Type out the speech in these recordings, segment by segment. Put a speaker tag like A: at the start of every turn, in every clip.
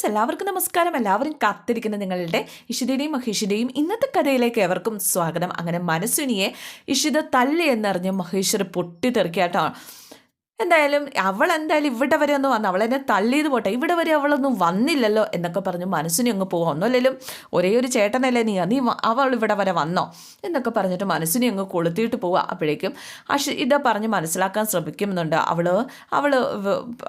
A: Friends എല്ലാവർക്കും നമസ്കാരം. എല്ലാവരും കാത്തിരിക്കുന്ന നിങ്ങളുടെ ഇഷിതയുടെയും മഹേഷിന്റെയും ഇന്നത്തെ കഥയിലേക്ക് എവർക്കും സ്വാഗതം. അങ്ങനെ മനസ്സുനിയെ ഇഷിത തല്ലി എന്നറിഞ്ഞ് മഹേശ്വർ പൊട്ടിത്തെറിക്കാട്ടോ എന്തായാലും അവൾ എന്തായാലും ഇവിടെ വരെ ഒന്ന് വന്നു അവളെന്നെ തള്ളിയത് പോട്ടെ. ഇവിടെ വരെ അവളൊന്നും വന്നില്ലല്ലോ എന്നൊക്കെ പറഞ്ഞ് മനസ്സിനെ അങ്ങ് പോവാം. ഒന്നുമല്ലെങ്കിലും ഒരേ ഒരു ചേട്ടനല്ലേ നീ നീ അവൾ ഇവിടെ വരെ വന്നോ എന്നൊക്കെ പറഞ്ഞിട്ട് മനസ്സിനെ അങ്ങ് കൊളുത്തിയിട്ട് പോവുക. അപ്പോഴേക്കും അഷ് ഇത് പറഞ്ഞ് മനസ്സിലാക്കാൻ ശ്രമിക്കുന്നുണ്ട്. അവൾ അവൾ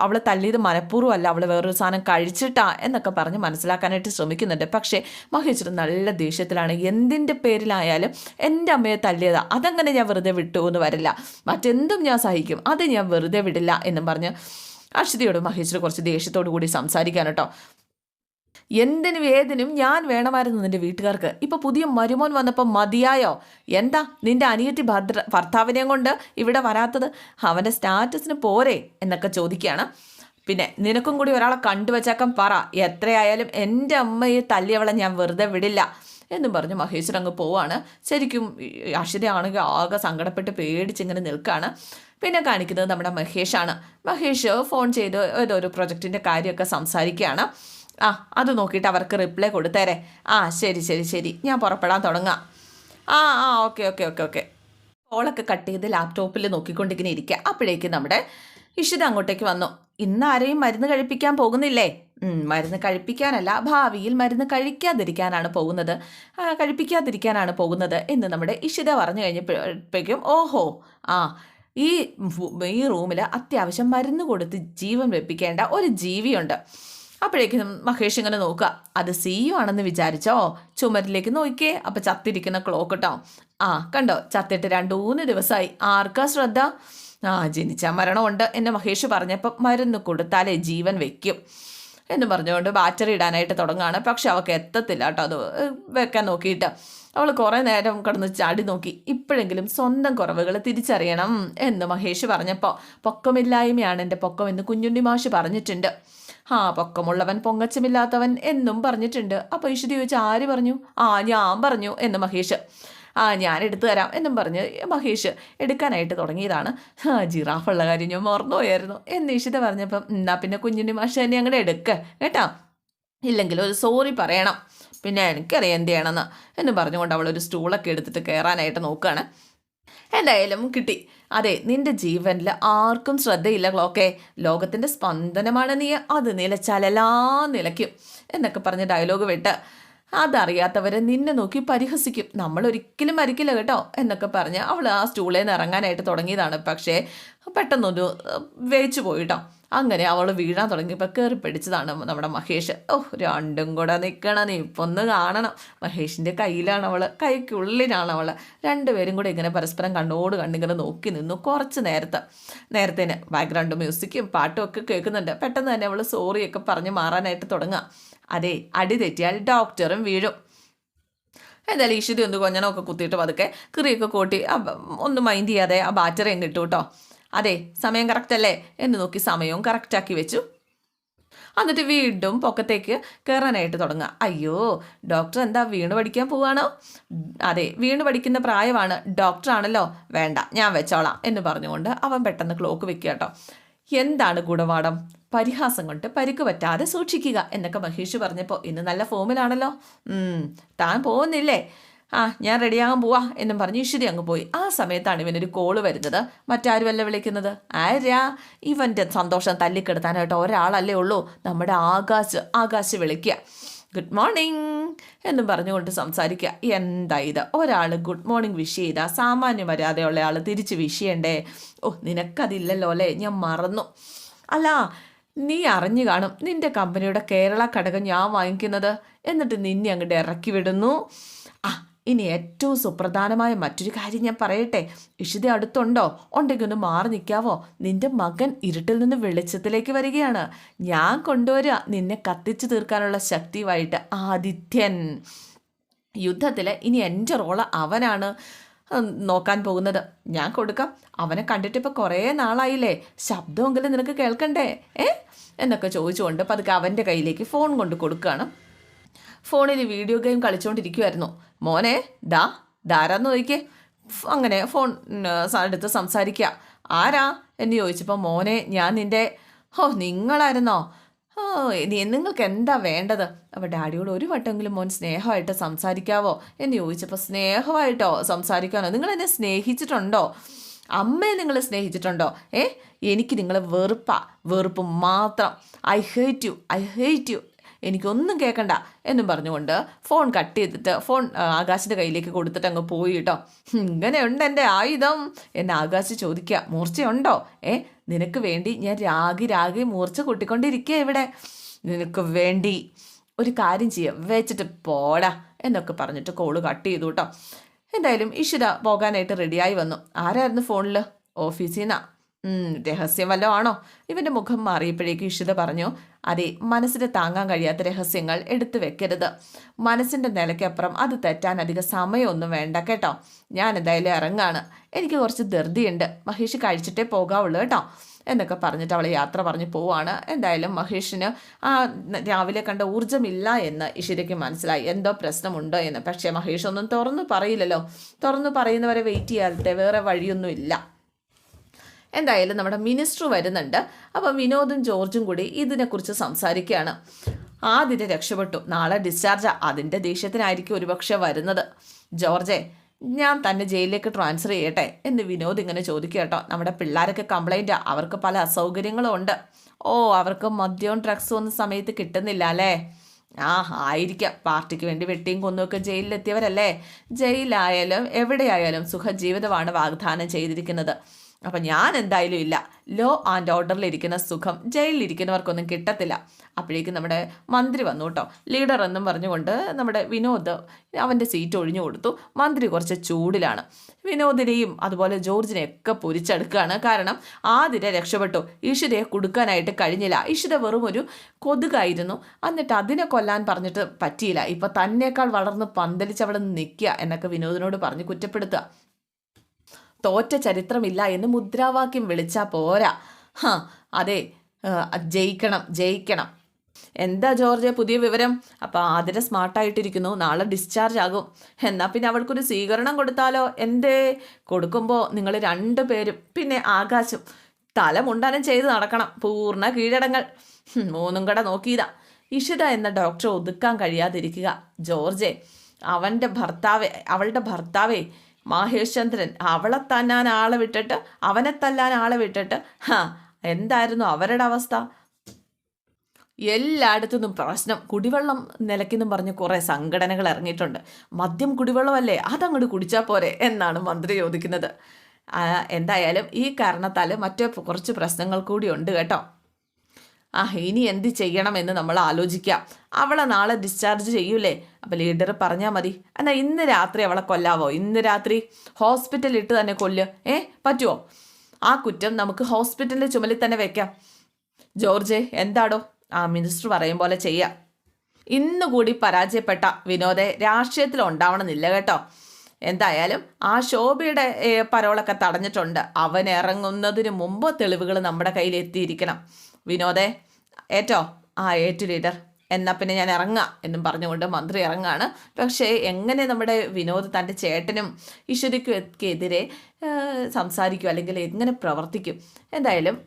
A: അവൾ തല്ലിയത് മനഃപൂർവം അല്ല അവൾ വേറൊരു സാധനം കഴിച്ചിട്ടാ എന്നൊക്കെ പറഞ്ഞ് മനസ്സിലാക്കാനായിട്ട് ശ്രമിക്കുന്നുണ്ട്. പക്ഷേ മഹേശ്വരൻ നല്ല ദേഷ്യത്തിലാണ്. എന്തിന്റെ പേരിലായാലും എന്റെ അമ്മയെ തല്ലിയതാ അതങ്ങനെ ഞാൻ വെറുതെ വിട്ടു എന്ന് വരില്ല. മറ്റെന്തും ഞാൻ സഹിക്കും. അത് ഞാൻ വെറുതെ വിടില്ല എന്നും പറഞ്ഞ് അക്ഷിതയോട് മഹേശ്വർ കുറച്ച് ദേഷ്യത്തോടു കൂടി സംസാരിക്കാൻ കേട്ടോ. എന്തിനും ഏതിനും ഞാൻ വേണമായിരുന്നു നിന്റെ വീട്ടുകാർക്ക്. ഇപ്പൊ പുതിയ മരുമോൻ വന്നപ്പോൾ മതിയായോ? എന്താ നിന്റെ അനിയത്തി ഭദ്ര ഭർത്താവിനെയും കൊണ്ട് ഇവിടെ വരാത്തത്? അവന്റെ സ്റ്റാറ്റസിന് പോരെ എന്നൊക്കെ ചോദിക്കുകയാണ്. പിന്നെ നിനക്കും കൂടി ഒരാളെ കണ്ടുവച്ചേക്കാൻ പറ. എത്രയായാലും എന്റെ അമ്മയെ തല്ലിയവളെ ഞാൻ വെറുതെ വിടില്ല. എന്നും പറഞ്ഞ് മഹേശ്വർ അങ്ങ് പോവാണ്. ശരിക്കും അക്ഷരയാണെങ്കിൽ ആകെ സങ്കടപ്പെട്ട് പേടിച്ചിങ്ങനെ നിൽക്കുകയാണ് പിന്നെ കാണിക്കുന്നത് നമ്മുടെ മഹേഷാണ്. മഹേഷ് ഫോൺ ചെയ്ത് ഏതോ ഒരു പ്രൊജക്റ്റിന്റെ കാര്യമൊക്കെ സംസാരിക്കുകയാണ്. ആ അത് നോക്കിയിട്ട് അവർക്ക് റിപ്ലൈ കൊടുത്തേരെ. ആ ശരി ശരി ശരി. ഞാൻ പുറപ്പെടാൻ തുടങ്ങാം. ആ ആ ഓക്കെ ഓക്കെ ഓക്കെ ഓക്കെ. കോളൊക്കെ കട്ട് ചെയ്ത് ലാപ്ടോപ്പിൽ നോക്കിക്കൊണ്ടിങ്ങനെ ഇരിക്കുക അപ്പോഴേക്കും നമ്മുടെ ഇഷിത അങ്ങോട്ടേക്ക് വന്നു. ഇന്ന് ആരെയും മരുന്ന് കഴിപ്പിക്കാൻ പോകുന്നില്ലേ? മരുന്ന് കഴിപ്പിക്കാനല്ല ഭാവിയിൽ മരുന്ന് കഴിക്കാതിരിക്കാനാണ് പോകുന്നത്. കഴിപ്പിക്കാതിരിക്കാനാണ് പോകുന്നത് എന്ന് നമ്മുടെ ഇഷിത പറഞ്ഞു കഴിഞ്ഞപ്പോഴേക്കും ഓഹോ ആ ഈ ഈ റൂമിൽ അത്യാവശ്യം മരുന്ന് കൊടുത്ത് ജീവൻ വെപ്പിക്കേണ്ട ഒരു ജീവിയുണ്ട്. അപ്പോഴേക്കും മഹേഷ് ഇങ്ങനെ നോക്കുക അത് സിയു ആണെന്ന് വിചാരിച്ചോ? ചുമരിലേക്ക് നോക്കിയേ അപ്പൊ ചത്തിരിക്കുന്ന ക്ലോക്ക് കേട്ടോ ആ കണ്ടോ ചത്തിട്ട് രണ്ടു മൂന്ന് ദിവസമായി ആർക്കാ ശ്രദ്ധ? ആ ജനിച്ച മരണമുണ്ട് എന്ന് മഹേഷ് പറഞ്ഞപ്പോൾ മരുന്ന് കൊടുത്താലേ ജീവൻ വെക്കും. എന്ന് പറഞ്ഞുകൊണ്ട് ബാറ്ററി ഇടാനായിട്ട് തുടങ്ങുകയാണ്. പക്ഷെ അവൾക്ക് എത്തത്തില്ല കേട്ടോ അത് വെക്കാൻ നോക്കിയിട്ട്. അവൾ കുറേ നേരം കിടന്ന് ചാടി നോക്കി. ഇപ്പോഴെങ്കിലും സ്വന്തം കുറവുകൾ തിരിച്ചറിയണം എന്ന് മഹേഷ് പറഞ്ഞപ്പോൾ പൊക്കമില്ലായ്മയാണ് എന്റെ പൊക്കം എന്ന് കുഞ്ഞുണ്ണി മാഷ് പറഞ്ഞിട്ടുണ്ട്. ആ പൊക്കമുള്ളവൻ പൊങ്ങച്ചമില്ലാത്തവൻ എന്നും പറഞ്ഞിട്ടുണ്ട്. അപ്പോൾ ഈശ്വരി ചോദിച്ചാൽ ആര് പറഞ്ഞു? ആ ഞാൻ പറഞ്ഞു എന്ന് മഹേഷ്. ആ ഞാൻ എടുത്തു തരാം എന്നും പറഞ്ഞ് മഹേഷ് എടുക്കാനായിട്ട് തുടങ്ങിയതാണ്. ആ ജിറാഫുള്ള കാര്യം ഞാൻ മറന്നുപോയായിരുന്നു. എന്ന് ഈശിത പറഞ്ഞപ്പം എന്നാ പിന്നെ കുഞ്ഞിന്റെ മാഷ തന്നെ അങ്ങോട്ട് എടുക്ക കേട്ടോ? ഇല്ലെങ്കിൽ ഒരു സോറി പറയണം. പിന്നെ എനിക്കറിയാം എന്ത് ചെയ്യണമെന്ന് എന്ന് പറഞ്ഞുകൊണ്ട് അവൾ ഒരു സ്റ്റൂളൊക്കെ എടുത്തിട്ട് കയറാനായിട്ട് നോക്കുകയാണ് എന്തായാലും കിട്ടി. അതെ നിന്റെ ജീവനിൽ ആർക്കും ശ്രദ്ധയില്ല ക്ലോക്കെ. ലോകത്തിന്റെ സ്പന്ദനമാണ് നീ അത് നിലച്ചാലെല്ലാം നിലയ്ക്കും എന്നൊക്കെ പറഞ്ഞ് ഡയലോഗ് വിട്ട് അതറിയാത്തവരെ നിന്നെ നോക്കി പരിഹസിക്കും. നമ്മൾ ഒരിക്കലും മരിക്കില്ല കേട്ടോ എന്നൊക്കെ പറഞ്ഞ് അവൾ ആ സ്റ്റൂളിൽ നിന്ന് ഇറങ്ങാനായിട്ട് തുടങ്ങിയതാണ്. പക്ഷേ പെട്ടെന്നൊരു വേച്ചു പോയിട്ടോ അങ്ങനെ അവൾ വീഴാൻ തുടങ്ങിയപ്പോൾ കയറി പിടിച്ചതാണ് നമ്മുടെ മഹേഷ്. ഓ രണ്ടും കൂടെ നിൽക്കണം നീ ഇപ്പം ഒന്ന് കാണണം. മഹേഷിന്റെ കയ്യിലാണ് അവൾ കൈക്കുള്ളിലാണ് അവൾ രണ്ടുപേരും കൂടെ ഇങ്ങനെ പരസ്പരം കണ്ണോട് കണ്ണിങ്ങനെ നോക്കി നിന്നു കുറച്ച് നേരത്തെ. നേരത്തേന് ബാക്ക്ഗ്രൗണ്ട് മ്യൂസിക്കും പാട്ടും ഒക്കെ കേൾക്കുന്നുണ്ട്. പെട്ടെന്ന് തന്നെ അവൾ സോറിയൊക്കെ പറഞ്ഞ് മാറാനായിട്ട് തുടങ്ങുക. അതെ അടി തെറ്റിയാൽ ഡോക്ടറും വീഴും. എന്തായാലും ഈശ്വതി ഒന്ന് കൊഞ്ഞനൊക്കെ കുത്തിയിട്ട് പതുക്കെ കറിയൊക്കെ കൂട്ടി ഒന്ന് മൈൻഡ് ചെയ്യാതെ ആ ബാറ്ററി അങ്ങ് ഇട്ടു കേട്ടോ അതെ സമയം കറക്റ്റ് അല്ലേ? എന്ന് നോക്കി സമയവും കറക്റ്റാക്കി വെച്ചു. എന്നിട്ട് വീണ്ടും പൊക്കത്തേക്ക് കയറാനായിട്ട് തുടങ്ങുക. അയ്യോ ഡോക്ടർ എന്താ വീണ് പഠിക്കാൻ പോവാണോ? അതെ വീണ് പഠിക്കുന്ന പ്രായമാണ്. ഡോക്ടറാണല്ലോ വേണ്ട ഞാൻ വെച്ചോളാം എന്ന് പറഞ്ഞുകൊണ്ട് അവൻ പെട്ടെന്ന് ക്ലോക്ക് വെക്കുക കേട്ടോ എന്താണ് ഗുണപാഠം? പരിഹാസം കൊണ്ട് പരിക്ക് പറ്റാതെ സൂക്ഷിക്കുക എന്നൊക്കെ മഹേഷ് പറഞ്ഞപ്പോൾ ഇന്ന് നല്ല ഫോമിലാണല്ലോ. താൻ പോകുന്നില്ലേ? ആ ഞാൻ റെഡിയാകാൻ പോവാ എന്നും പറഞ്ഞ് ഈശ്വരി അങ്ങ് പോയി. ആ സമയത്താണ് ഇവനൊരു കോൾ വരുന്നത്. മറ്റാരുമല്ല വിളിക്കുന്നത്? ആരാ ഇവന്റെ സന്തോഷം തല്ലിക്കെടുത്താനായിട്ട് ഒരാളല്ലേ ഉള്ളൂ. നമ്മുടെ ആകാശ് ആകാശ് വിളിക്കുക ഗുഡ് മോർണിംഗ് എന്നും പറഞ്ഞുകൊണ്ട് സംസാരിക്കുക എന്താ ഇത്? ഒരാൾ ഗുഡ് മോർണിംഗ് വിഷ് ചെയ്താൽ സാമാന്യ മര്യാദയുള്ള ആൾ തിരിച്ച് വിഷ് ചെയ്യണ്ടേ? ഓ നിനക്കതില്ലല്ലോ അല്ലേ? ഞാൻ മറന്നു. അല്ല നീ അറിഞ്ഞു കാണും നിന്റെ കമ്പനിയുടെ കേരള ഘടകം ഞാൻ വാങ്ങിക്കുന്നത്. എന്നിട്ട് നിന്നെ അങ്ങോട്ട് ഇറക്കി വിടുന്നു. ആ ഇനി ഏറ്റവും സുപ്രധാനമായ മറ്റൊരു കാര്യം ഞാൻ പറയട്ടെ. ഇഷിത അടുത്തുണ്ടോ? ഉണ്ടെങ്കിൽ ഒന്ന് മാറി നിൽക്കാവോ? നിന്റെ മകൻ ഇരുട്ടിൽ നിന്ന് വെളിച്ചത്തിലേക്ക് വരികയാണ്. ഞാൻ കൊണ്ടുവരിക നിന്നെ കത്തിച്ചു തീർക്കാനുള്ള ശക്തിയുമായിട്ട് ആദിത്യൻ. യുദ്ധത്തിൽ ഇനി എന്റെ റോൾ അവനാണ്. നോക്കാൻ പോകുന്നത്. ഞാൻ കൊടുക്കാം. അവനെ കണ്ടിട്ട് ഇപ്പോൾ കുറേ നാളായില്ലേ? ശബ്ദമെങ്കിലും നിനക്ക് കേൾക്കണ്ടേ? ഏ? എന്നൊക്കെ ചോദിച്ചുകൊണ്ട് പതുക്കെ അവന്റെ കയ്യിലേക്ക് ഫോൺ കൊണ്ട് കൊടുക്കുകയാണ്. ഫോണിൽ വീഡിയോ ഗെയിം കളിച്ചുകൊണ്ടിരിക്കുമായിരുന്നു മോനെ ദാ ധാരാന്ന് നോക്കിക്കേ. അങ്ങനെ ഫോൺ എടുത്ത് സംസാരിക്കുക ആരാ? എന്ന് ചോദിച്ചപ്പോൾ മോനെ ഞാൻ നിന്റെ ഹോ നിങ്ങളായിരുന്നോ? ഓ ഇനി നിങ്ങൾക്ക് എന്താ വേണ്ടത്? അപ്പോൾ ഡാഡിയോട് ഒരു വട്ടമെങ്കിലും മോൻ സ്നേഹമായിട്ട് സംസാരിക്കാവോ? എന്ന് ചോദിച്ചപ്പോൾ സ്നേഹമായിട്ടോ സംസാരിക്കാനോ? നിങ്ങൾ എന്നെ സ്നേഹിച്ചിട്ടുണ്ടോ? അമ്മയെ നിങ്ങൾ സ്നേഹിച്ചിട്ടുണ്ടോ? ഏ? എനിക്ക് നിങ്ങളെ വെറുപ്പാ. വെറുപ്പ് മാത്രം. I hate you I hate you എനിക്കൊന്നും കേൾക്കണ്ട എന്നും പറഞ്ഞുകൊണ്ട് ഫോൺ കട്ട് ചെയ്തിട്ട് ഫോൺ ആകാശിന്റെ കയ്യിലേക്ക് കൊടുത്തിട്ട് അങ്ങ് പോയി കേട്ടോ. ഇങ്ങനെയുണ്ട് എന്റെ ആയുധം. എന്നെ ആകാശ് ചോദിക്കുക മൂർച്ചയുണ്ടോ? ഏ നിനക്ക് വേണ്ടി ഞാൻ രാഗി രാഗി മൂർച്ച കൂട്ടിക്കൊണ്ടിരിക്കുക ഇവിടെ. നിനക്ക് വേണ്ടി ഒരു കാര്യം ചെയ്യാം വെച്ചിട്ട് പോടാ എന്നൊക്കെ പറഞ്ഞിട്ട് കോൾ കട്ട് ചെയ്തു കേട്ടോ. എന്തായാലും ഇഷിത പോകാനായിട്ട് റെഡിയായി വന്നു. ആരായിരുന്നു ഫോണിൽ ഓഫീസിൽ നിന്നാ. രഹസ്യം വല്ലതും ആണോ? ഇവന്റെ മുഖം മാറിയപ്പോഴേക്കും ഇഷിത പറഞ്ഞു അതെ മനസ്സിന് താങ്ങാൻ കഴിയാത്ത രഹസ്യങ്ങൾ എടുത്തു വെക്കരുത്. മനസ്സിന്റെ നിലയ്ക്കപ്പുറം അത് തെറ്റാൻ അധിക സമയമൊന്നും വേണ്ട കേട്ടോ. ഞാൻ എന്തായാലും ഇറങ്ങാണ്. എനിക്ക് കുറച്ച് ധൃതിയുണ്ട്. മഹേഷ് കഴിച്ചിട്ടേ പോകാവുള്ളൂ കേട്ടോ. എന്നൊക്കെ പറഞ്ഞിട്ട് അവൾ യാത്ര പറഞ്ഞു പോവാണ്. എന്തായാലും മഹേഷിന് ആ രാവിലെ കണ്ട ഊർജമില്ല എന്ന് ഇഷിരയ്ക്ക് മനസ്സിലായി. എന്തോ പ്രശ്നമുണ്ടോ എന്ന്. പക്ഷേ മഹേഷ് ഒന്നും തുറന്നു പറയില്ലല്ലോ. തുറന്നു പറയുന്നവരെ വെയിറ്റ് ചെയ്യാതെ വേറെ വഴിയൊന്നുമില്ല. എന്തായാലും നമ്മുടെ മിനിസ്റ്റർ വരുന്നുണ്ട്. അപ്പോൾ വിനോദും ജോർജും കൂടി ഇതിനെക്കുറിച്ച് സംസാരിക്കുകയാണ്. ആദ്യത്തെ രക്ഷപ്പെട്ടു. നാളെ ഡിസ്ചാർജ് അതിന്റെ ദേഷ്യത്തിനായിരിക്കും ഒരുപക്ഷെ വരുന്നത്. ജോർജെ ഞാൻ തന്നെ ജയിലിലേക്ക് ട്രാൻസ്ഫർ ചെയ്യട്ടെ എന്ന് വിനോദ് ഇങ്ങനെ ചോദിക്കുക നമ്മുടെ പിള്ളേരൊക്കെ കംപ്ലൈന്റാ അവർക്ക് പല അസൗകര്യങ്ങളും ഉണ്ട്. ഓ അവർക്ക് മദ്യവും ഡ്രഗ്സും ഒന്നും സമയത്ത് കിട്ടുന്നില്ല അല്ലേ? ആ ആയിരിക്കാം. പാർട്ടിക്ക് വേണ്ടി വെട്ടിയും കൊന്നുമൊക്കെ ജയിലിലെത്തിയവരല്ലേ? ജയിലായാലും എവിടെയായാലും സുഖജീവിതമാണ് വാഗ്ദാനം ചെയ്തിരിക്കുന്നത്. അപ്പം ഞാൻ എന്തായാലും ഇല്ല. ലോ ആൻഡ് ഓർഡറിൽ ഇരിക്കുന്ന സുഖം ജയിലിൽ ഇരിക്കുന്നവർക്കൊന്നും കിട്ടത്തില്ല. അപ്പോഴേക്കും നമ്മുടെ മന്ത്രി വന്നു കേട്ടോ. ലീഡർ എന്നും പറഞ്ഞുകൊണ്ട് നമ്മുടെ വിനോദ് അവന്റെ സീറ്റ് ഒഴിഞ്ഞു കൊടുത്തു. മന്ത്രി കുറച്ച് ചൂടിലാണ്. വിനോദിനെയും അതുപോലെ ജോർജിനെ ഒക്കെ പൊരിച്ചെടുക്കുകയാണ് കാരണം ആതിരെ രക്ഷപ്പെട്ടു. ഈശ്വരയെ കൊടുക്കാനായിട്ട് കഴിഞ്ഞില്ല. ഈശ്വര വെറും ഒരു കൊതുകായിരുന്നു. എന്നിട്ട് അതിനെ കൊല്ലാൻ പറഞ്ഞിട്ട് പറ്റിയില്ല. ഇപ്പം തന്നേക്കാൾ വളർന്ന് പന്തലിച്ച് അവിടെ നിൽക്കുക എന്നൊക്കെ വിനോദിനോട് പറഞ്ഞ് കുറ്റപ്പെടുത്തുക. തോറ്റ ചരിത്രമില്ല എന്ന് മുദ്രാവാക്യം വിളിച്ചാൽ പോരാ. ഹാ അതെ ജയിക്കണം ജയിക്കണം. എന്താ ജോർജ് പുതിയ വിവരം? അപ്പോൾ ആതിര സ്മാർട്ടായിട്ടിരിക്കുന്നു നാളെ ഡിസ്ചാർജ് ആകും. എന്നാൽ പിന്നെ അവൾക്കൊരു സ്വീകരണം കൊടുത്താലോ? എന്തേ? കൊടുക്കുമ്പോൾ നിങ്ങൾ രണ്ടു പേരും പിന്നെ ആകാശം തല മുണ്ടാനം ചെയ്ത് നടക്കണം. പൂർണ കീഴടങ്ങൾ. മൂന്നും കട നോക്കിയതാ. ഇഷിത എന്ന ഡോക്ടറെ ഒതുക്കാൻ കഴിയാതിരിക്കുക. ജോർജെ അവന്റെ ഭർത്താവെ അവളുടെ ഭർത്താവേ മഹേഷ് ചന്ദ്രൻ അവളെ തന്നാൻ ആളെ വിട്ടിട്ട് അവനെ തല്ലാൻ ആളെ വിട്ടിട്ട് ഹാ എന്തായിരുന്നു അവരുടെ അവസ്ഥ? എല്ലായിടത്തുനിന്നും പ്രശ്നം കുടിവെള്ളം നിലയ്ക്കെന്നും പറഞ്ഞ് കുറേ സംഘടനകൾ ഇറങ്ങിയിട്ടുണ്ട്. മദ്യം കുടിവെള്ളമല്ലേ? അതങ്ങോട്ട് കുടിച്ചാൽ പോരെ എന്നാണ് മന്ത്രി ചോദിക്കുന്നത്. എന്തായാലും ഈ കാരണത്താൽ മറ്റു കുറച്ച് പ്രശ്നങ്ങൾ കൂടി ഉണ്ട് കേട്ടോ. ആ ഇനി എന്ത് ചെയ്യണമെന്ന് നമ്മൾ ആലോചിക്കാം. അവളെ നാളെ ഡിസ്ചാർജ് ചെയ്യൂലേ? അപ്പം ലീഡർ പറഞ്ഞാൽ മതി. എന്നാൽ ഇന്ന് രാത്രി അവളെ കൊല്ലാവോ? ഇന്ന് രാത്രി ഹോസ്പിറ്റലിൽ ഇട്ട് തന്നെ കൊല്ലുക. ഏ പറ്റുമോ ആ കുറ്റം നമുക്ക് ഹോസ്പിറ്റലിന്റെ ചുമലിൽ തന്നെ വെക്കാം. ജോർജ് എന്താടോ? ആ മിനിസ്റ്റർ പറയും പോലെ ചെയ്യാം. ഇന്നുകൂടി പരാജയപ്പെട്ട വിനോദെ രാഷ്ട്രീയത്തിൽ ഉണ്ടാവണമെന്നില്ല കേട്ടോ. എന്തായാലും ആ ശോഭയുടെ പരോളൊക്കെ തടഞ്ഞിട്ടുണ്ട്. അവൻ ഇറങ്ങുന്നതിന് മുമ്പ് തെളിവുകൾ നമ്മുടെ കയ്യിൽ എത്തിയിരിക്കണം. വിനോദേ ഏറ്റോ? ആ ഏറ്റു ലീഡർ. എന്നാൽ പിന്നെ ഞാൻ ഇറങ്ങാം എന്നും പറഞ്ഞുകൊണ്ട് മന്ത്രി ഇറങ്ങാണ്. പക്ഷേ എങ്ങനെ നമ്മുടെ വിനോദ് തന്റെ ചേട്ടനും ഈശ്വരിക്കും എതിരെ സംസാരിക്കും അല്ലെങ്കിൽ എങ്ങനെ പ്രവർത്തിക്കും? എന്തായാലും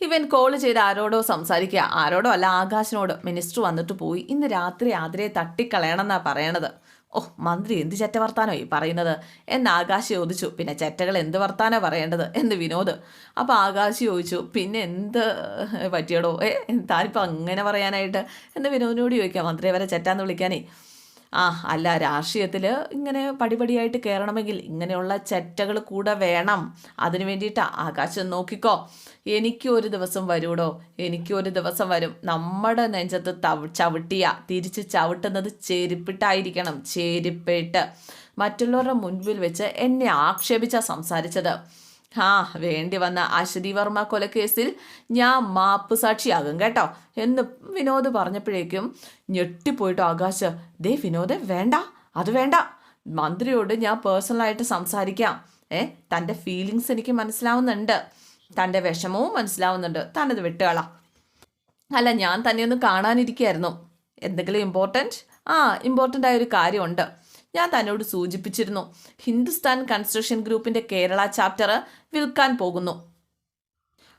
A: ഇവൻ കോൾ ചെയ്ത് ആരോടോ സംസാരിക്കുക. ആരോടോ അല്ല ആകാശിനോട്. മിനിസ്റ്റർ വന്നിട്ട് പോയി. ഇന്ന് രാത്രി ആതിരയെ തട്ടിക്കളയണമെന്നാണ് പറയണത്. ഓ മന്ത്രി എന്ത് ചെറ്റ വർത്താനോ ഈ പറയുന്നത്? എന്ന് ആകാശ് ചോദിച്ചു. പിന്നെ ചെറ്റകൾ എന്ത് വർത്താനോ പറയേണ്ടത്? എന്ന് വിനോദ്. അപ്പോൾ ആകാശ് ചോദിച്ചു പിന്നെ എന്ത് പറ്റിയടോ? ഏ താനിപ്പോൾ അങ്ങനെ പറയാനായിട്ട്? എന്ന് വിനോദിനോട് ചോദിക്കാം മന്ത്രി വരെ ചെറ്റാന്ന് വിളിക്കാനേ. ആ അല്ല രാഷ്ട്രീയത്തിൽ ഇങ്ങനെ പടിപടിയായിട്ട് കയറണമെങ്കിൽ ഇങ്ങനെയുള്ള ചറ്റകൾ കൂടെ വേണം. അതിനു വേണ്ടിയിട്ട് ആകാശം നോക്കിക്കോ. എനിക്ക് ഒരു ദിവസം വരൂടോ? എനിക്ക് ഒരു ദിവസം വരും. നമ്മുടെ നെഞ്ചത്ത് തവ ചവിട്ടിയ തിരിച്ച് ചവിട്ടുന്നത് ചെരുപ്പിട്ടായിരിക്കണം. ചെരുപ്പിട്ട്. മറ്റുള്ളവരുടെ മുൻപിൽ വെച്ച് എന്നെ ആക്ഷേപിച്ചാണ് സംസാരിച്ചത്. ആ വേണ്ടി വന്ന അശ്വതി വർമ്മ കൊലക്കേസിൽ ഞാൻ മാപ്പ് സാക്ഷിയാകും കേട്ടോ. എന്ന് വിനോദ് പറഞ്ഞപ്പോഴേക്കും ഞെട്ടിപ്പോയിട്ട് ആകാശ്. ദേ വിനോദ് വേണ്ട അത് വേണ്ട. മന്ത്രിയോട് ഞാൻ പേഴ്സണലായിട്ട് സംസാരിക്കാം. ഏ തന്റെ ഫീലിങ്സ് എനിക്ക് മനസ്സിലാവുന്നുണ്ട്. തന്റെ വിഷമവും മനസ്സിലാവുന്നുണ്ട്. തന്നത് വിട്ടുകളാം. അല്ല ഞാൻ തന്നെ ഒന്ന് കാണാനിരിക്കുകയായിരുന്നു എന്തെങ്കിലും ഇമ്പോർട്ടന്റ്? ആ ഇമ്പോർട്ടന്റ് ആയൊരു കാര്യമുണ്ട്. ഞാൻ തന്നോട് സൂചിപ്പിച്ചിരുന്നു. ഹിന്ദുസ്ഥാൻ കൺസ്ട്രക്ഷൻ ഗ്രൂപ്പിന്റെ കേരള ചാപ്റ്റർ വിൽക്കാൻ പോകുന്നു.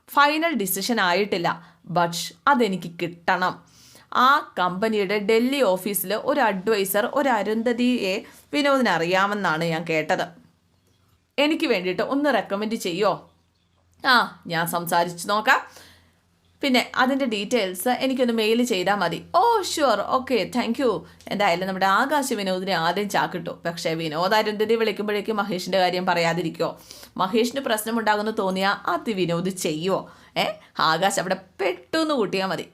A: ഫൈനൽ ഡിസിഷൻ ആയിട്ടില്ല. ബട്ട് അതെനിക്ക് കിട്ടണം. ആ കമ്പനിയുടെ ഡൽഹി ഓഫീസിൽ ഒരു അഡ്വൈസർ ഒരു അരുന്ധതിയെ വിനോദിന് അറിയാമെന്നാണ് ഞാൻ കേട്ടത്. എനിക്ക് വേണ്ടിയിട്ട് ഒന്ന് റെക്കമെൻഡ് ചെയ്യോ? ആ ഞാൻ സംസാരിച്ച് നോക്കാം. പിന്നെ അതിന്റെ ഡീറ്റെയിൽസ് എനിക്കൊന്ന് മെയിൽ ചെയ്താൽ മതി. Oh sure okay thank you എന്തായാലും നമ്മുടെ ആകാശ വിനോദിനെ ആദ്യം ചാക്കിട്ടു. പക്ഷേ വിനോദ് അരുന്ധതി വിളിക്കുമ്പോഴേക്കും മഹേഷിന്റെ കാര്യം പറയാതിരിക്കോ? മഹേഷിന് പ്രശ്നമുണ്ടാകുമെന്ന് തോന്നിയാൽ അത് വിനോദ് ചെയ്യുമോ ഏ? ആകാശ് അവിടെ പെട്ടെന്ന് കൂട്ടിയാൽ മതി.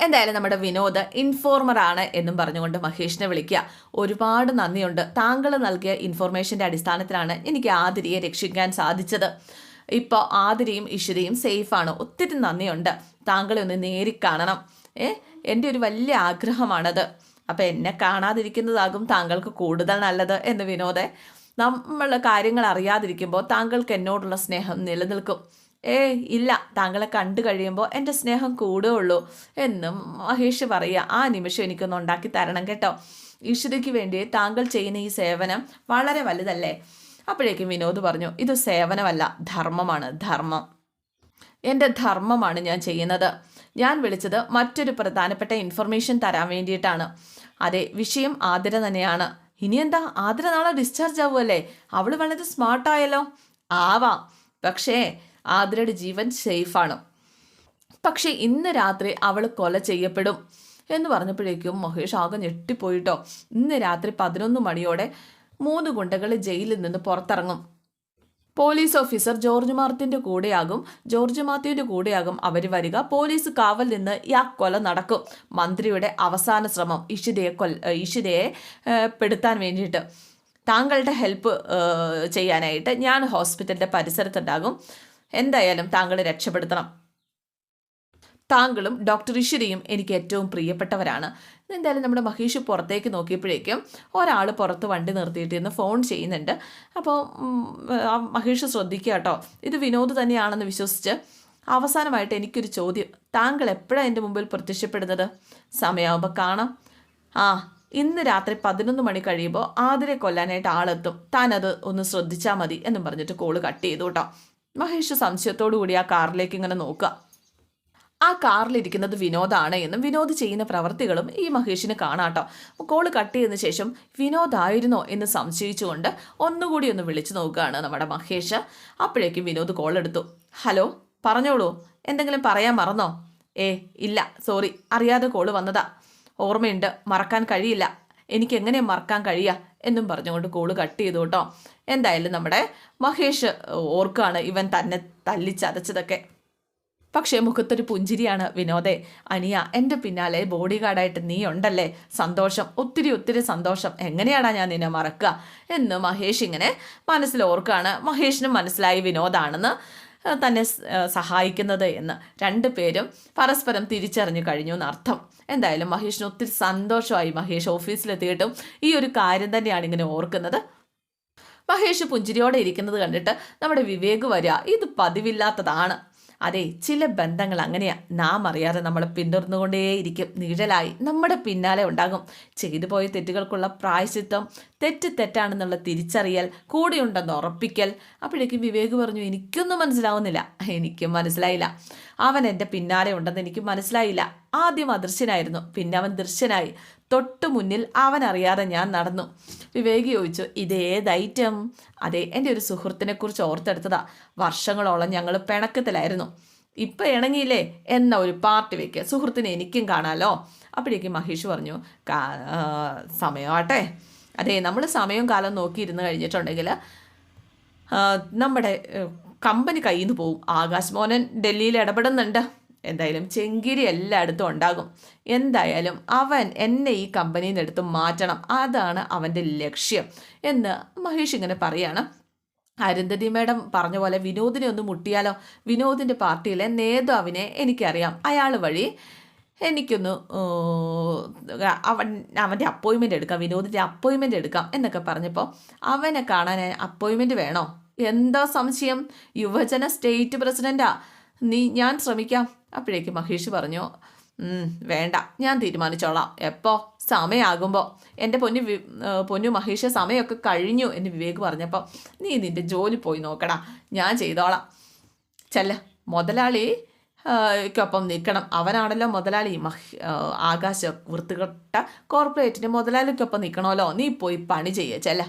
A: എന്തായാലും നമ്മുടെ വിനോദ് ഇൻഫോർമർ ആണ് എന്നും പറഞ്ഞുകൊണ്ട് മഹേഷിനെ വിളിക്കുക. ഒരുപാട് നന്ദിയുണ്ട്. താങ്കൾ നൽകിയ ഇൻഫോർമേഷന്റെ അടിസ്ഥാനത്തിലാണ് എനിക്ക് ആതിരിയെ രക്ഷിക്കാൻ സാധിച്ചത്. ഇപ്പോൾ ആതിരയും ഇഷിതയും സേഫാണ് ഒത്തിരി നന്ദിയുണ്ട്. താങ്കളെ ഒന്ന് നേരി കാണണം. ഏ? എന്റെ ഒരു വലിയ ആഗ്രഹമാണത്. അപ്പോൾ എന്നെ കാണാതിരിക്കുന്നതാകും താങ്കൾക്ക് കൂടുതൽ നല്ലത് എന്ന് വിനോദെ. നമ്മൾ കാര്യങ്ങൾ അറിയാതിരിക്കുമ്പോൾ താങ്കൾക്ക് എന്നോടുള്ള സ്നേഹം നിലനിൽക്കും. ഏ ഇല്ല. താങ്കളെ കണ്ടു കഴിയുമ്പോൾ എന്റെ സ്നേഹം കൂടുകയുള്ളൂ എന്നും മഹേഷ് പറയുക. ആ നിമിഷം എനിക്കൊന്ന് ഉണ്ടാക്കി തരണം കേട്ടോ. ഈശ്വരയ്ക്ക് വേണ്ടി താങ്കൾ ചെയ്യുന്ന ഈ സേവനം വളരെ വലുതല്ലേ? അപ്പോഴേക്കും വിനോദ് പറഞ്ഞു ഇത് സേവനമല്ല ധർമ്മമാണ് ധർമ്മം. എന്റെ ധർമ്മമാണ് ഞാൻ ചെയ്യുന്നത്. ഞാൻ വിളിച്ചത് മറ്റൊരു പ്രധാനപ്പെട്ട ഇൻഫർമേഷൻ തരാൻ വേണ്ടിയിട്ടാണ്. അതെ വിഷയം ആതിര തന്നെയാണ്. ഇനി എന്താ ആതിര നാളെ ഡിസ്ചാർജ് ആവുമല്ലേ അവൾ വളരെ സ്മാർട്ടായല്ലോ ആവാം. പക്ഷേ ആതിരയുടെ ജീവൻ സേഫാണ് പക്ഷേ ഇന്ന് രാത്രി അവൾ കൊല ചെയ്യപ്പെടും. എന്ന് പറഞ്ഞപ്പോഴേക്കും മഹേഷ് ആകെ ഞെട്ടിപ്പോയിട്ടോ. ഇന്ന് രാത്രി പതിനൊന്ന് മണിയോടെ മൂന്ന് ഗുണ്ടകൾ ജയിലിൽ നിന്ന് പുറത്തിറങ്ങും. പോലീസ് ഓഫീസർ ജോർജ് മാർത്തിന്റെ കൂടെയാകും. ജോർജ് മാത്യുവിന്റെ കൂടെയാകും അവർ വരിക. പോലീസ് കാവൽ നിന്ന് യാ കൊല നടക്കും. മന്ത്രിയുടെ അവസാന ശ്രമം ഇഷിതയെ കൊൽ ഇഷിതയെ പെടുത്താൻ വേണ്ടിയിട്ട്. താങ്കളുടെ ഹെൽപ്പ് ചെയ്യാനായിട്ട് ഞാൻ ഹോസ്പിറ്റലിന്റെ പരിസരത്തുണ്ടാകും. എന്തായാലും താങ്കളെ രക്ഷപ്പെടുത്തണം. താങ്കളും ഡോക്ടർ ഇഷിരിയും എനിക്ക് ഏറ്റവും പ്രിയപ്പെട്ടവരാണ്. എന്തായാലും നമ്മുടെ മഹേഷ് പുറത്തേക്ക് നോക്കിയപ്പോഴേക്കും ഒരാൾ പുറത്ത് വണ്ടി നിർത്തിയിട്ട് ഫോൺ ചെയ്യുന്നുണ്ട്. അപ്പോൾ മഹേഷ് ശ്രദ്ധിക്കുക കേട്ടോ. ഇത് വിനോദ് തന്നെയാണെന്ന് വിശ്വസിച്ച് അവസാനമായിട്ട് എനിക്കൊരു ചോദ്യം. താങ്കൾ എപ്പോഴാണ് എന്റെ മുമ്പിൽ പ്രത്യക്ഷപ്പെടുന്നത്? സമയമാകുമ്പോൾ കാണാം. ആ ഇന്ന് രാത്രി പതിനൊന്ന് മണി കഴിയുമ്പോൾ ആതിരെ കൊല്ലാനായിട്ട് ആളെത്തും. താൻ അത് ഒന്ന് ശ്രദ്ധിച്ചാൽ മതി എന്നും പറഞ്ഞിട്ട് കോൾ കട്ട് ചെയ്തു കേട്ടോ. മഹേഷ് സംശയത്തോടു കൂടി ആ കാറിലേക്ക് ഇങ്ങനെ നോക്കുക. ആ കാറിലിരിക്കുന്നത് വിനോദാണ് എന്നും വിനോദ് ചെയ്യുന്ന പ്രവർത്തികളും ഈ മഹേഷിന് കാണാട്ടോ. കോൾ കട്ട് ചെയ്തതിന് ശേഷം വിനോദായിരുന്നോ എന്ന് സംശയിച്ചുകൊണ്ട് ഒന്നുകൂടി ഒന്ന് വിളിച്ചു നോക്കുകയാണ് നമ്മുടെ മഹേഷ്. അപ്പോഴേക്കും വിനോദ് കോൾ എടുത്തു. ഹലോ പറഞ്ഞോളൂ. എന്തെങ്കിലും പറയാൻ മറന്നോ? ഏ ഇല്ല. സോറി. അറിയാതെ കോൾ വന്നതാ. ഓർമ്മയുണ്ട്. മറക്കാൻ കഴിയില്ല. എനിക്ക് എങ്ങനെ മറക്കാൻ കഴിയുക എന്നും പറഞ്ഞുകൊണ്ട് കോൾ കട്ട് ചെയ്തു കേട്ടോ. എന്തായാലും നമ്മുടെ മഹേഷ് ഓർക്കാണ് ഇവൻ തന്നെ തല്ലിച്ചതച്ചതൊക്കെ. പക്ഷേ മുഖത്തൊരു പുഞ്ചിരിയാണ് വിനോദെ. അനിയ എന്റെ പിന്നാലെ ബോഡി ഗാർഡായിട്ട് നീ ഉണ്ടല്ലേ? സന്തോഷം ഒത്തിരി ഒത്തിരി സന്തോഷം. എങ്ങനെയാണ് ഞാൻ നിന്നെ മറക്കുക? എന്ന് മഹേഷ് ഇങ്ങനെ മനസ്സിൽ ഓർക്കുകയാണ്. മഹേഷിനും മനസ്സിലായി വിനോദാണെന്ന് തന്നെ സഹായിക്കുന്നത് എന്ന്. രണ്ടു പേരും പരസ്പരം തിരിച്ചറിഞ്ഞു കഴിഞ്ഞു എന്നർത്ഥം. എന്തായാലും മഹേഷിന് ഒത്തിരി സന്തോഷമായി മഹേഷ് ഓഫീസിലെത്തിയിട്ടും ഈ ഒരു കാര്യം തന്നെയാണ് ഇങ്ങനെ ഓർക്കുന്നത്. മഹേഷ് പുഞ്ചിരിയോടെ ഇരിക്കുന്നത് കണ്ടിട്ട് നമ്മുടെ വിവേക് വരിക ഇത് പതിവില്ലാത്തതാണ്. അതെ ചില ബന്ധങ്ങൾ അങ്ങനെയാ നാം അറിയാതെ നമ്മൾ പിന്തുടർന്നുകൊണ്ടേയിരിക്കും. നിഴലായി നമ്മുടെ പിന്നാലെ ഉണ്ടാകും. ചെയ്തു പോയ തെറ്റുകൾക്കുള്ള പ്രായശിത്വം തെറ്റ് തെറ്റാണെന്നുള്ള തിരിച്ചറിയൽ കൂടെയുണ്ടെന്ന് ഉറപ്പിക്കൽ. അപ്പോഴേക്കും വിവേക് പറഞ്ഞു എനിക്കൊന്നും മനസ്സിലാവുന്നില്ല. എനിക്കും മനസ്സിലായില്ല. അവൻ എന്റെ പിന്നാലെ ഉണ്ടെന്ന് എനിക്ക് മനസ്സിലായില്ല. ആദ്യം അദൃശ്യനായിരുന്നു. പിന്നെ അവൻ ദൃശ്യനായി. തൊട്ടു മുന്നിൽ അവൻ അറിയാതെ ഞാൻ നടന്നു. വിവേകി ചോദിച്ചു ഇതേതൈറ്റം അതെ എന്റെ ഒരു സുഹൃത്തിനെക്കുറിച്ച് ഓർത്തെടുത്തതാ. വർഷങ്ങളോളം ഞങ്ങൾ പിണക്കത്തിലായിരുന്നു. ഇപ്പം ഇണങ്ങിയില്ലേ? എന്ന ഒരു പാർട്ടി വയ്ക്കുക സുഹൃത്തിനെ എനിക്കും കാണാമല്ലോ അപ്പോഴേക്കും മഹേഷ് പറഞ്ഞു സമയമാട്ടെ അതെ നമ്മൾ സമയവും കാലം നോക്കിയിരുന്ന് കഴിഞ്ഞിട്ടുണ്ടെങ്കിൽ നമ്മുടെ കമ്പനി കയ്യിൽ നിന്ന് പോവും. ആകാശ് മോനൻ ഡൽഹിയിൽ ഇടപെടുന്നുണ്ട്. എന്തായാലും ചെങ്കിരി എല്ലായിടത്തും ഉണ്ടാകും. എന്തായാലും അവൻ എന്നെ ഈ കമ്പനിയിൽ നിന്ന് എടുത്ത് മാറ്റണം. അതാണ് അവന്റെ ലക്ഷ്യം എന്ന് മഹേഷ് ഇങ്ങനെ പറയാണ്. അരുന്ധതി മേഡം പറഞ്ഞ പോലെ വിനോദിനെ ഒന്ന് മുട്ടിയാലോ? വിനോദിന്റെ പാർട്ടിയിലെ നേതാവിനെ എനിക്കറിയാം. അയാൾ വഴി എനിക്കൊന്ന് അവൻ അവന്റെ അപ്പോയിൻമെന്റ് എടുക്കാം വിനോദിന്റെ അപ്പോയിൻമെന്റ് എടുക്കാം എന്നൊക്കെ പറഞ്ഞപ്പോൾ അവനെ കാണാൻ അപ്പോയിൻമെന്റ് വേണോ? എന്താ സംശയം? യുവജന സ്റ്റേറ്റ് പ്രസിഡന്റാ നീ ഞാൻ ശ്രമിക്കാം. അപ്പോഴേക്ക് മഹേഷ് പറഞ്ഞു വേണ്ട ഞാൻ തീരുമാനിച്ചോളാം. എപ്പോൾ സമയമാകുമ്പോൾ എന്റെ പൊന്നു പൊന്നു മഹേഷ് സമയമൊക്കെ കഴിഞ്ഞു എന്ന് വിവേക് പറഞ്ഞപ്പോൾ നീ നിന്റെ ജോലി പോയി നോക്കടാ ഞാൻ ചെയ്തോളാം. ചെല്ല മുതലാളി ക്കൊപ്പം നിൽക്കണം. അവനാണല്ലോ മുതലാളി. മഹ് ആകാശ വൃത്തുകെട്ട കോർപ്പറേറ്റിന് മുതലാളിക്കൊപ്പം നിൽക്കണമല്ലോ. നീ പോയി പണി ചെയ്യ ചെല്ല.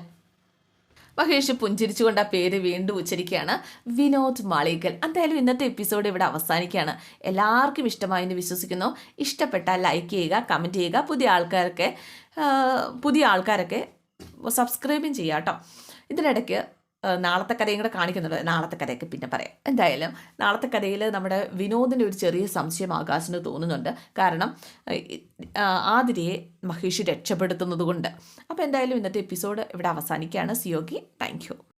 A: മഹേഷ് പുഞ്ചിരിച്ചുകൊണ്ട് ആ പേര് വീണ്ടും ഉച്ചരിക്കുകയാണ്. വിനോദ് മാളികൽ. എന്തായാലും ഇന്നത്തെ എപ്പിസോഡ് ഇവിടെ അവസാനിക്കുകയാണ്. എല്ലാവർക്കും ഇഷ്ടമായി എന്ന് വിശ്വസിക്കുന്നു. ഇഷ്ടപ്പെട്ടാൽ ലൈക്ക് ചെയ്യുക കമന്റ് ചെയ്യുക. പുതിയ ആൾക്കാരൊക്കെ പുതിയ ആൾക്കാരൊക്കെ സബ്സ്ക്രൈബും ചെയ്യാം കേട്ടോ. ഇതിനിടയ്ക്ക് നാളത്തെ കഥയും കൂടെ കാണിക്കുന്നുണ്ട്. നാളത്തെ കഥയൊക്കെ പിന്നെ പറയാം. എന്തായാലും നാളത്തെ കഥയിൽ നമ്മുടെ വിനോദിന്റെ ഒരു ചെറിയ സംശയം ആകാശിന് തോന്നുന്നുണ്ട്. കാരണം ആതിരിയെ മഹേഷ് രക്ഷപ്പെടുത്തുന്നത് കൊണ്ട്. അപ്പോൾ എന്തായാലും ഇന്നത്തെ എപ്പിസോഡ് ഇവിടെ അവസാനിക്കുകയാണ്. സിയോഗി താങ്ക്